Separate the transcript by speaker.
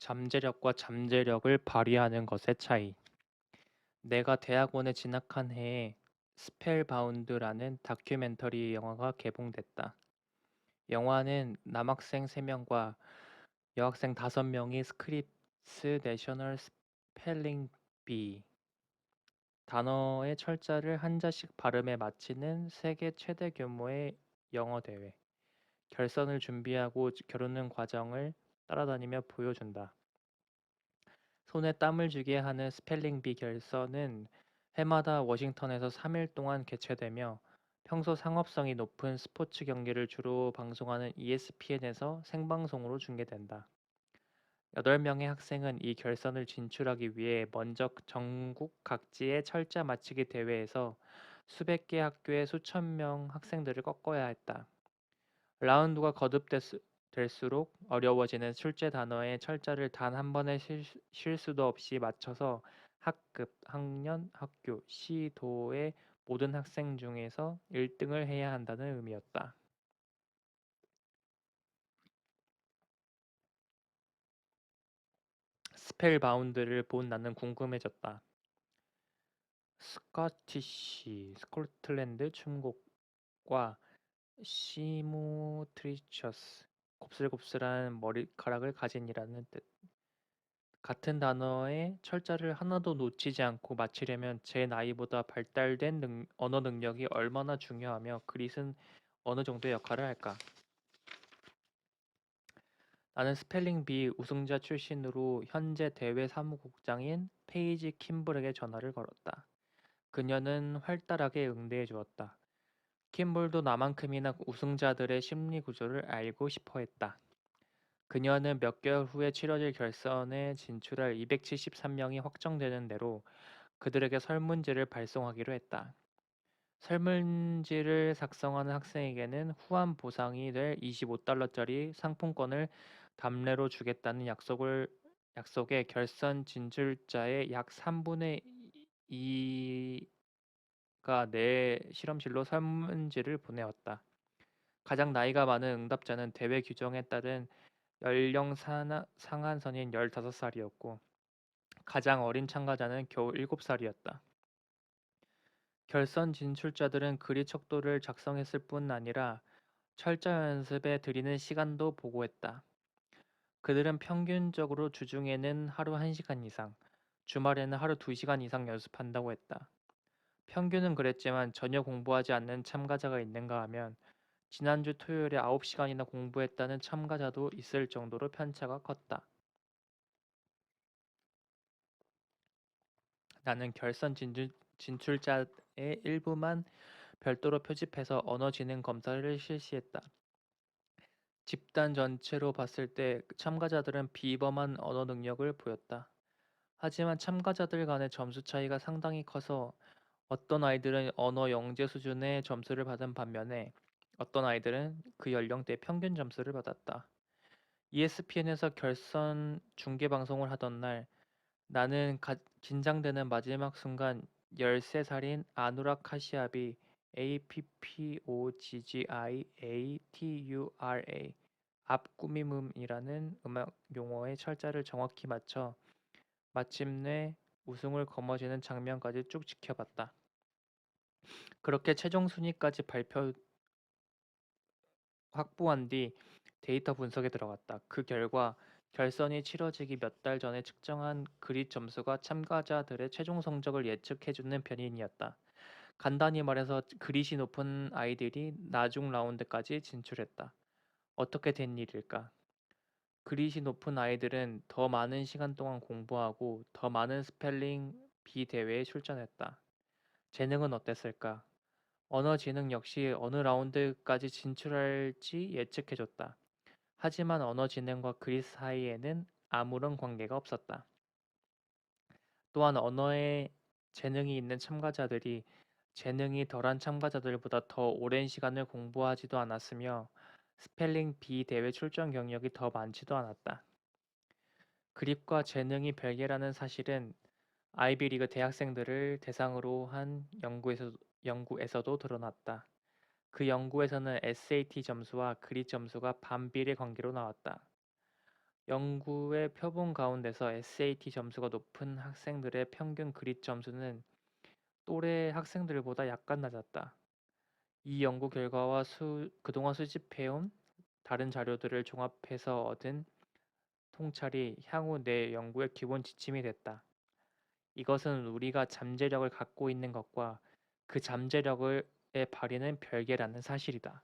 Speaker 1: 잠재력과 잠재력을 발휘하는 것의 차이. 내가 대학원에 진학한 해에 스펠바운드라는 다큐멘터리 영화가 개봉됐다. 영화는 남학생 3명과 여학생 5명이 스크립스 내셔널 스펠링 비 단어의 철자를 한자씩 발음해 맞히는 세계 최대 규모의 영어 대회. 결선을 준비하고 겨루는 과정을 따라다니며 보여준다. 손에 땀을 쥐게 하는 스펠링 비 결선은 해마다 워싱턴에서 3일 동안 개최되며 평소 상업성이 높은 스포츠 경기를 주로 방송하는 ESPN에서 생방송으로 중계된다. 8명의 학생은 이 결선을 진출하기 위해 먼저 전국 각지의 철자 맞추기 대회에서 수백 개 학교의 수천 명 학생들을 꺾어야 했다. 라운드가 거듭 될수록 어려워지는 출제 단어의 철자를 단 한 번의 실 수도 없이 맞춰서 학급, 학년, 학교, 시, 도의 모든 학생 중에서 1등을 해야 한다는 의미였다. 스펠 바운드를 본 나는 궁금해졌다. 스코티시, 스코틀랜드 춤곡과 시무트리처스, 곱슬곱슬한 머리카락을 가진이라는 뜻. 같은 단어의 철자를 하나도 놓치지 않고 맞히려면 제 나이보다 발달된 능, 언어 능력이 얼마나 중요하며 그릿은 어느 정도의 역할을 할까? 나는 스펠링 비 우승자 출신으로 현재 대회 사무국장인 페이지 킴블에게 전화를 걸었다. 그녀는 활달하게 응대해 주었다. 킴블도 나만큼이나 우승자들의 심리 구조를 알고 싶어 했다. 그녀는 몇 개월 후에 치러질 결선에 진출할 273명이 확정되는 대로 그들에게 설문지를 발송하기로 했다. 설문지를 작성하는 학생에게는 후한 보상이 될 25달러짜리 상품권을 담례로 주겠다는 약속을 약속에 결선 진출자의 약 3분의 2 가 내 실험실로 설문지를 보내왔다. 가장 나이가 많은 응답자는 대회 규정에 따른 연령 상한선인 15살이었고 가장 어린 참가자는 겨우 7살이었다. 결선 진출자들은 그리 척도를 작성했을 뿐 아니라 철자 연습에 들이는 시간도 보고했다. 그들은 평균적으로 주중에는 하루 1시간 이상, 주말에는 하루 2시간 이상 연습한다고 했다. 평균은 그랬지만 전혀 공부하지 않는 참가자가 있는가 하면 지난주 토요일에 9시간이나 공부했다는 참가자도 있을 정도로 편차가 컸다. 나는 결선 진출, 진출자의 일부만 별도로 표집해서 언어 지능 검사를 실시했다. 집단 전체로 봤을 때 참가자들은 비범한 언어 능력을 보였다. 하지만 참가자들 간의 점수 차이가 상당히 커서 어떤 아이들은 언어 영재 수준의 점수를 받은 반면에 어떤 아이들은 그 연령대 평균 점수를 받았다. ESPN에서 결선 중계 방송을 하던 날 나는 가, 긴장되는 마지막 순간 13살인 아누라 카시압이 APPOGGI-ATURA 앞꾸미음이라는 음악 용어의 철자를 정확히 맞춰 마침내 우승을 거머쥐는 장면까지 쭉 지켜봤다. 그렇게 최종 순위까지 발표 확보한 뒤 데이터 분석에 들어갔다. 그 결과 결선이 치러지기 몇 달 전에 측정한 그릿 점수가 참가자들의 최종 성적을 예측해주는 편인이었다. 간단히 말해서 그릿이 높은 아이들이 나중 라운드까지 진출했다. 어떻게 된 일일까? 그릿이 높은 아이들은 더 많은 시간 동안 공부하고 더 많은 스펠링 비 대회에 출전했다. 재능은 어땠을까? 언어 지능 역시 어느 라운드까지 진출할지 예측해줬다. 하지만 언어 지능과 그릿 사이에는 아무런 관계가 없었다. 또한 언어에 재능이 있는 참가자들이 재능이 덜한 참가자들보다 더 오랜 시간을 공부하지도 않았으며 스펠링 비 대회 출전 경력이 더 많지도 않았다. 그립과 재능이 별개라는 사실은 아이비리그 대학생들을 대상으로 한 연구에서, 연구에서도 드러났다. 그 연구에서는 SAT 점수와 그릿 점수가 반비례 관계로 나왔다. 연구의 표본 가운데서 SAT 점수가 높은 학생들의 평균 그릿 점수는 또래 학생들보다 약간 낮았다. 이 연구 결과와 수, 그동안 수집해온 다른 자료들을 종합해서 얻은 통찰이 향후 내 연구의 기본 지침이 됐다. 이것은 우리가 잠재력을 갖고 있는 것과 그 잠재력의 발휘는 별개라는 사실이다.